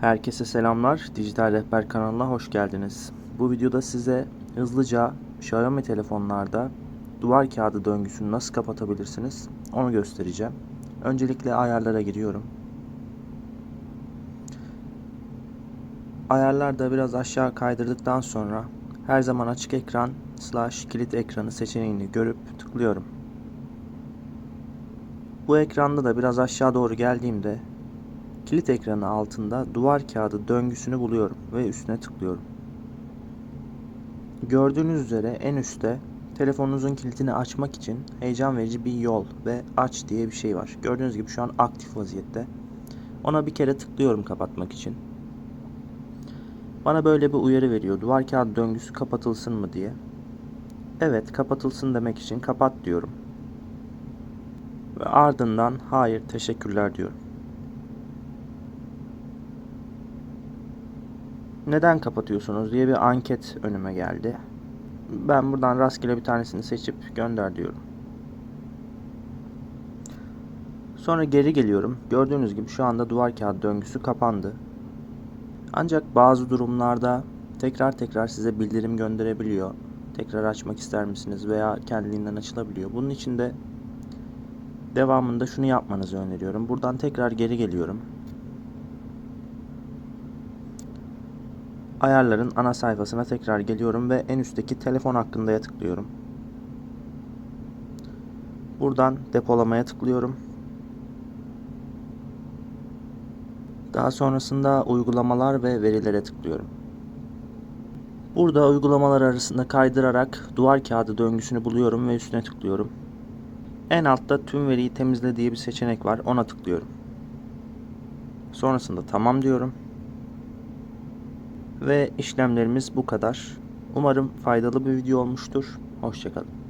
Herkese selamlar. Dijital Rehber kanalına hoş geldiniz. Bu videoda size hızlıca Xiaomi telefonlarda duvar kağıdı döngüsünü nasıl kapatabilirsiniz onu göstereceğim. Öncelikle ayarlara giriyorum. Ayarlarda biraz aşağı kaydırdıktan sonra her zaman açık ekran slash kilit ekranı seçeneğini görüp tıklıyorum. Bu ekranda da biraz aşağı doğru geldiğimde Kilit ekranı altında duvar kağıdı döngüsünü buluyorum ve üstüne tıklıyorum. Gördüğünüz üzere en üstte telefonunuzun kilidini açmak için heyecan verici bir yol ve aç diye bir şey var. Gördüğünüz gibi şu an aktif vaziyette. Ona bir kere tıklıyorum kapatmak için. Bana böyle bir uyarı veriyor. Duvar kağıdı döngüsü kapatılsın mı diye. Evet kapatılsın demek için kapat diyorum. Ve ardından hayır teşekkürler diyorum. Neden kapatıyorsunuz diye bir anket önüme geldi. Ben buradan rastgele bir tanesini seçip gönder diyorum. Sonra geri geliyorum. Gördüğünüz gibi şu anda duvar kağıdı döngüsü kapandı. Ancak bazı durumlarda tekrar tekrar size bildirim gönderebiliyor. Tekrar açmak ister misiniz veya kendiliğinden açılabiliyor. Bunun için de devamında şunu yapmanızı öneriyorum. Buradan tekrar geri geliyorum. Ayarların ana sayfasına tekrar geliyorum ve en üstteki telefon hakkındaya tıklıyorum. Buradan depolamaya tıklıyorum. Daha sonrasında uygulamalar ve verilere tıklıyorum. Burada uygulamalar arasında kaydırarak duvar kağıdı döngüsünü buluyorum ve üstüne tıklıyorum. En altta tüm veriyi temizle diye bir seçenek var. Ona tıklıyorum. Sonrasında tamam diyorum. Ve işlemlerimiz bu kadar. Umarım faydalı bir video olmuştur. Hoşçakalın.